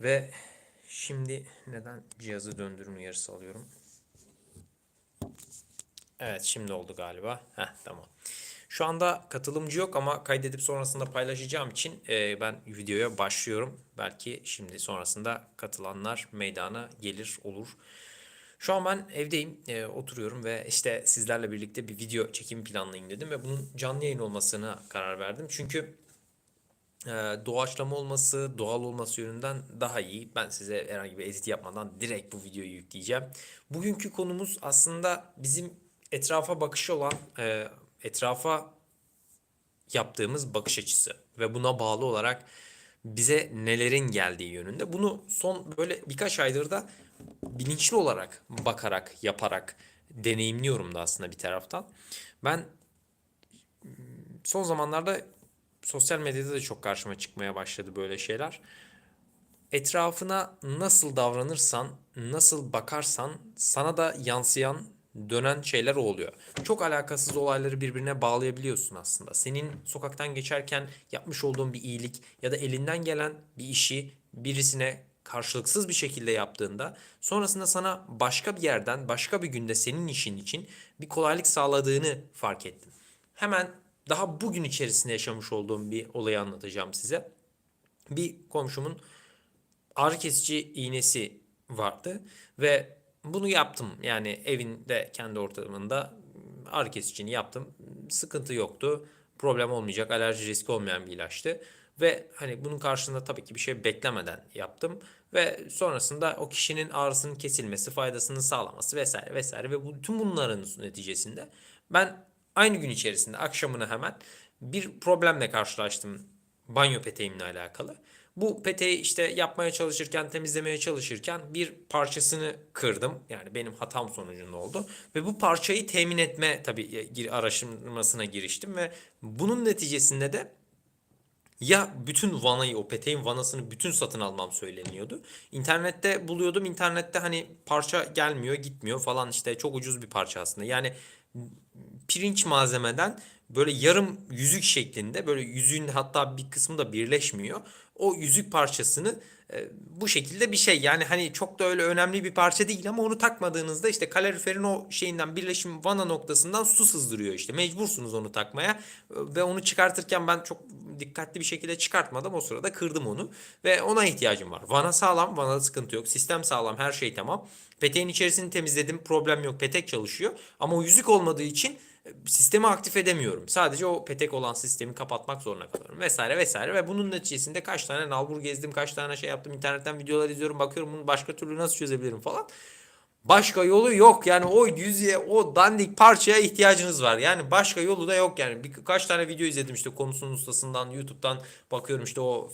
Ve şimdi neden cihazı döndürün uyarısı alıyorum? Evet şimdi oldu galiba. Heh tamam. Şu anda katılımcı yok ama kaydedip sonrasında paylaşacağım için e, ben videoya başlıyorum. Belki şimdi sonrasında katılanlar meydana gelir olur. Şu an ben evdeyim, e, oturuyorum ve işte sizlerle birlikte bir video çekimi planlayayım dedim ve bunun canlı yayın olmasına karar verdim. Çünkü doğaçlama olması, doğal olması yönünden daha iyi. Ben size herhangi bir edit yapmadan direkt bu videoyu yükleyeceğim. Bugünkü konumuz aslında bizim etrafa bakışı olan, e, etrafa yaptığımız bakış açısı ve buna bağlı olarak bize nelerin geldiği yönünde. Bunu son böyle birkaç aydır da bilinçli olarak bakarak, yaparak deneyimliyorum da aslında bir taraftan. Ben son zamanlarda sosyal medyada da çok karşıma çıkmaya başladı böyle şeyler. Etrafına nasıl davranırsan, nasıl bakarsan sana da yansıyan dönen şeyler oluyor. Çok alakasız olayları birbirine bağlayabiliyorsun aslında. Senin sokaktan geçerken yapmış olduğun bir iyilik ya da elinden gelen bir işi birisine karşılıksız bir şekilde yaptığında sonrasında sana başka bir yerden başka bir günde senin işin için bir kolaylık sağladığını fark ettim. Hemen daha bugün içerisinde yaşamış olduğum bir olayı anlatacağım size. Bir komşumun ağrı kesici iğnesi vardı ve bunu yaptım. Yani evinde kendi ortamında ağrı kesicini yaptım. Sıkıntı yoktu. Problem olmayacak, alerji riski olmayan bir ilaçtı. Ve hani bunun karşılığında tabii ki bir şey beklemeden yaptım. Ve sonrasında o kişinin ağrısının kesilmesi, faydasını sağlaması vesaire vesaire ve bu, tüm bunların neticesinde ben aynı gün içerisinde akşamına hemen bir problemle karşılaştım banyo peteğimle alakalı. Bu peteği işte yapmaya çalışırken, temizlemeye çalışırken bir parçasını kırdım. Yani benim hatam sonucunda oldu. Ve bu parçayı temin etme tabii gir- araştırmasına giriştim ve bunun neticesinde de ya bütün vanayı, o peteğin vanasını bütün satın almam söyleniyordu. İnternette buluyordum. İnternette hani parça gelmiyor, gitmiyor falan işte çok ucuz bir parça aslında. Yani pirinç malzemeden böyle yarım yüzük şeklinde böyle yüzüğün hatta bir kısmı da birleşmiyor. O yüzük parçasını e, bu şekilde bir şey. Yani hani çok da öyle önemli bir parça değil ama onu takmadığınızda işte kaloriferin o şeyinden birleşim vana noktasından su sızdırıyor işte. Mecbursunuz onu takmaya. E, ve onu çıkartırken ben çok dikkatli bir şekilde çıkartmadım. O sırada kırdım onu ve ona ihtiyacım var. Vana sağlam vanada sıkıntı yok. Sistem sağlam her şey tamam. Peteğin içerisini temizledim problem yok. Petek çalışıyor. Ama o yüzük olmadığı için sistemi aktif edemiyorum. Sadece o petek olan sistemi kapatmak zorunda kalıyorum vesaire vesaire ve bunun neticesinde kaç tane nalbur gezdim, kaç tane şey yaptım, internetten videolar izliyorum, bakıyorum bunu başka türlü nasıl çözebilirim falan. Başka yolu yok yani o yüzeye o dandik parçaya ihtiyacınız var. Yani başka yolu da yok yani. Birkaç tane video izledim işte konusunun ustasından YouTube'dan bakıyorum işte o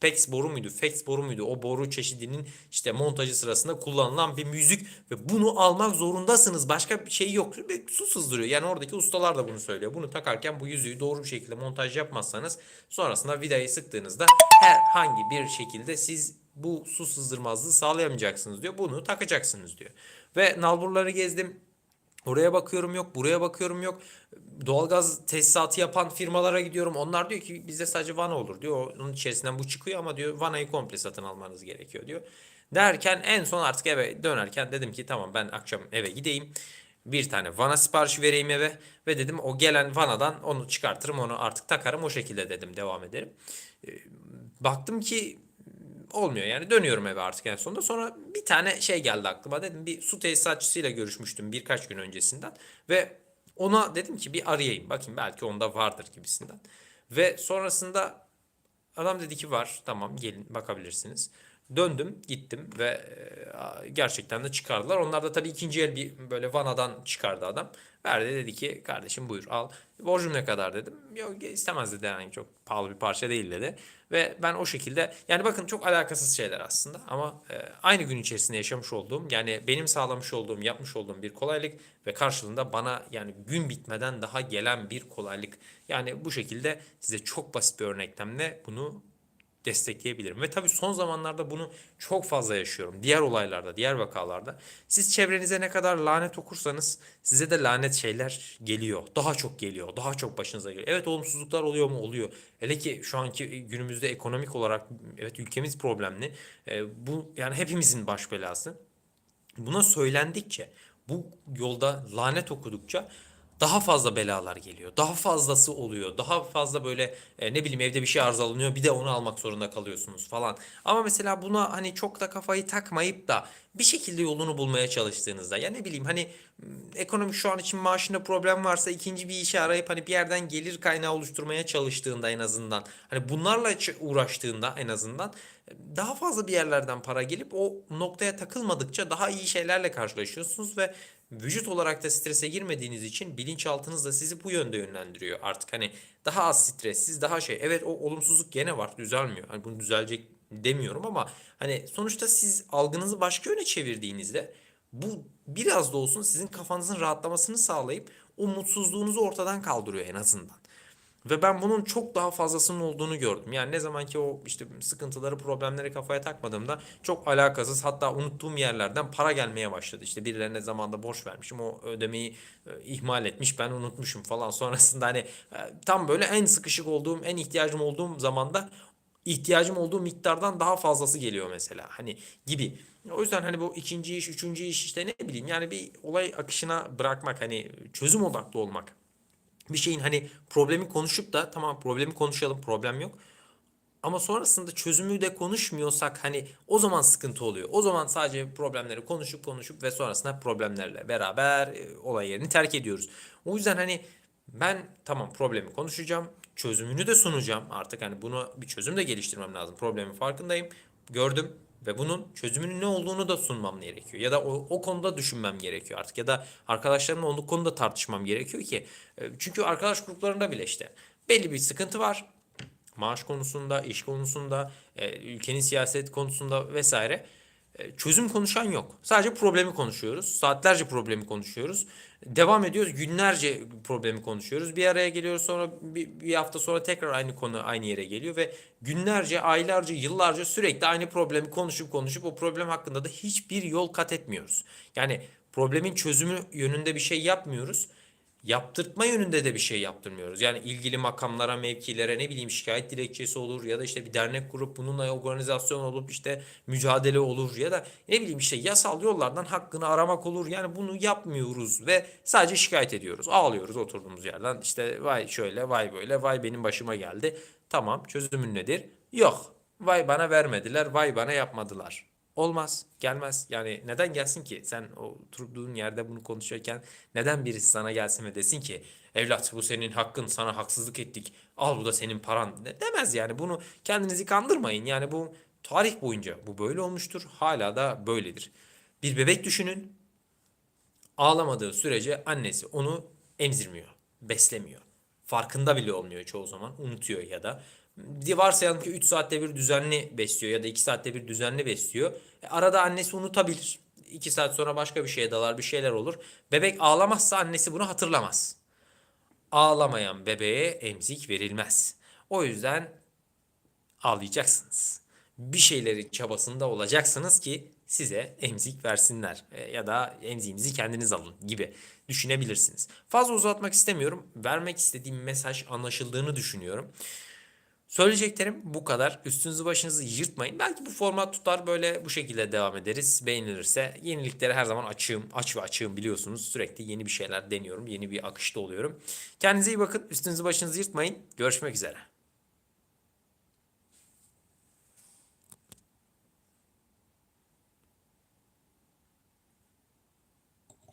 PEX boru muydu? FEX boru muydu? O boru çeşidinin işte montajı sırasında kullanılan bir müzik ve bunu almak zorundasınız. Başka bir şey yok. Ve Su sızdırıyor. Yani oradaki ustalar da bunu söylüyor. Bunu takarken bu yüzüğü doğru bir şekilde montaj yapmazsanız sonrasında vidayı sıktığınızda herhangi bir şekilde siz bu su sızdırmazlığı sağlayamayacaksınız diyor. Bunu takacaksınız diyor. Ve nalburları gezdim. Oraya bakıyorum yok, buraya bakıyorum yok. Doğalgaz tesisatı yapan firmalara gidiyorum. Onlar diyor ki bizde sadece vana olur diyor. Onun içerisinden bu çıkıyor ama diyor vanayı komple satın almanız gerekiyor diyor. Derken en son artık eve dönerken dedim ki tamam ben akşam eve gideyim. Bir tane vana siparişi vereyim eve ve dedim o gelen vanadan onu çıkartırım onu artık takarım o şekilde dedim devam ederim. Ee, Baktım ki olmuyor yani dönüyorum eve artık en sonunda. Sonra bir tane şey geldi aklıma dedim bir su tesisatçısıyla görüşmüştüm birkaç gün öncesinden ve ona dedim ki bir arayayım bakayım belki onda vardır gibisinden. Ve sonrasında adam dedi ki var tamam gelin bakabilirsiniz. Döndüm gittim ve e, gerçekten de çıkardılar. Onlar da tabii ikinci el bir böyle vanadan çıkardı adam. Verdi dedi ki kardeşim buyur al. Borcum ne kadar dedim. Yok istemez dedi yani çok pahalı bir parça değil dedi. Ve ben o şekilde yani bakın çok alakasız şeyler aslında ama e, aynı gün içerisinde yaşamış olduğum yani benim sağlamış olduğum yapmış olduğum bir kolaylık ve karşılığında bana yani gün bitmeden daha gelen bir kolaylık. Yani bu şekilde size çok basit bir örneklemle bunu destekleyebilirim. Ve tabii son zamanlarda bunu çok fazla yaşıyorum. Diğer olaylarda, diğer vakalarda. Siz çevrenize ne kadar lanet okursanız size de lanet şeyler geliyor. Daha çok geliyor. Daha çok başınıza geliyor. Evet olumsuzluklar oluyor mu? Oluyor. Hele ki şu anki günümüzde ekonomik olarak evet ülkemiz problemli. E, bu yani hepimizin baş belası. Buna söylendikçe, bu yolda lanet okudukça daha fazla belalar geliyor. Daha fazlası oluyor. Daha fazla böyle e, ne bileyim evde bir şey arızalanıyor bir de onu almak zorunda kalıyorsunuz falan. Ama mesela buna hani çok da kafayı takmayıp da bir şekilde yolunu bulmaya çalıştığınızda ya ne bileyim hani ekonomik şu an için maaşında problem varsa ikinci bir işe arayıp hani bir yerden gelir kaynağı oluşturmaya çalıştığında en azından hani bunlarla uğraştığında en azından daha fazla bir yerlerden para gelip o noktaya takılmadıkça daha iyi şeylerle karşılaşıyorsunuz ve vücut olarak da strese girmediğiniz için bilinçaltınız da sizi bu yönde yönlendiriyor. Artık hani daha az stressiz, daha şey. Evet o olumsuzluk gene var, düzelmiyor. Hani bunu düzelecek demiyorum ama hani sonuçta siz algınızı başka yöne çevirdiğinizde bu biraz da olsun sizin kafanızın rahatlamasını sağlayıp o mutsuzluğunuzu ortadan kaldırıyor en azından. Ve ben bunun çok daha fazlasının olduğunu gördüm. Yani ne zaman ki o işte sıkıntıları, problemleri kafaya takmadığımda çok alakasız hatta unuttuğum yerlerden para gelmeye başladı. İşte birilerine zamanda borç vermişim. O ödemeyi e, ihmal etmiş, ben unutmuşum falan. Sonrasında hani e, tam böyle en sıkışık olduğum, en ihtiyacım olduğum zamanda ihtiyacım olduğu miktardan daha fazlası geliyor mesela. Hani gibi. O yüzden hani bu ikinci iş, üçüncü iş işte ne bileyim yani bir olay akışına bırakmak hani çözüm odaklı olmak bir şeyin hani problemi konuşup da tamam problemi konuşalım problem yok. Ama sonrasında çözümü de konuşmuyorsak hani o zaman sıkıntı oluyor. O zaman sadece problemleri konuşup konuşup ve sonrasında problemlerle beraber e, olay yerini terk ediyoruz. O yüzden hani ben tamam problemi konuşacağım. Çözümünü de sunacağım. Artık hani bunu bir çözüm de geliştirmem lazım. Problemin farkındayım. Gördüm ve bunun çözümünün ne olduğunu da sunmam gerekiyor. Ya da o, o konuda düşünmem gerekiyor artık. Ya da arkadaşlarımla o konuda tartışmam gerekiyor ki. e, Çünkü arkadaş gruplarında bile işte belli bir sıkıntı var. Maaş konusunda, iş konusunda, e, ülkenin siyaset konusunda vesaire. E, Çözüm konuşan yok. Sadece problemi konuşuyoruz. Saatlerce problemi konuşuyoruz. Devam ediyoruz. Günlerce problemi konuşuyoruz. Bir araya geliyoruz sonra bir, bir hafta sonra tekrar aynı konu aynı yere geliyor ve günlerce, aylarca, yıllarca sürekli aynı problemi konuşup konuşup o problem hakkında da hiçbir yol kat etmiyoruz. Yani problemin çözümü yönünde bir şey yapmıyoruz yaptırtma yönünde de bir şey yaptırmıyoruz. Yani ilgili makamlara, mevkilere ne bileyim şikayet dilekçesi olur ya da işte bir dernek kurup bununla organizasyon olup işte mücadele olur ya da ne bileyim işte yasal yollardan hakkını aramak olur. Yani bunu yapmıyoruz ve sadece şikayet ediyoruz. Ağlıyoruz oturduğumuz yerden. İşte vay şöyle, vay böyle, vay benim başıma geldi. Tamam çözümün nedir? Yok. Vay bana vermediler, vay bana yapmadılar. Olmaz, gelmez. Yani neden gelsin ki? Sen oturduğun yerde bunu konuşurken neden birisi sana gelsin ve desin ki evlat bu senin hakkın, sana haksızlık ettik. Al bu da senin paran. De- Demez yani. Bunu kendinizi kandırmayın. Yani bu tarih boyunca bu böyle olmuştur. Hala da böyledir. Bir bebek düşünün. Ağlamadığı sürece annesi onu emzirmiyor, beslemiyor. Farkında bile olmuyor çoğu zaman. Unutuyor ya da. Varsayalım ki 3 saatte bir düzenli besliyor ya da 2 saatte bir düzenli besliyor. E, arada annesi unutabilir. 2 saat sonra başka bir şeye dalar, bir şeyler olur. Bebek ağlamazsa annesi bunu hatırlamaz. Ağlamayan bebeğe emzik verilmez. O yüzden ağlayacaksınız. Bir şeylerin çabasında olacaksınız ki size emzik versinler E, ya da emziğinizi kendiniz alın gibi düşünebilirsiniz. Fazla uzatmak istemiyorum. Vermek istediğim mesaj anlaşıldığını düşünüyorum. Söyleyeceklerim bu kadar. Üstünüzü başınızı yırtmayın. Belki bu format tutar böyle bu şekilde devam ederiz. Beğenilirse yeniliklere her zaman açığım. Aç ve açığım biliyorsunuz. Sürekli yeni bir şeyler deniyorum. Yeni bir akışta oluyorum. Kendinize iyi bakın. Üstünüzü başınızı yırtmayın. Görüşmek üzere.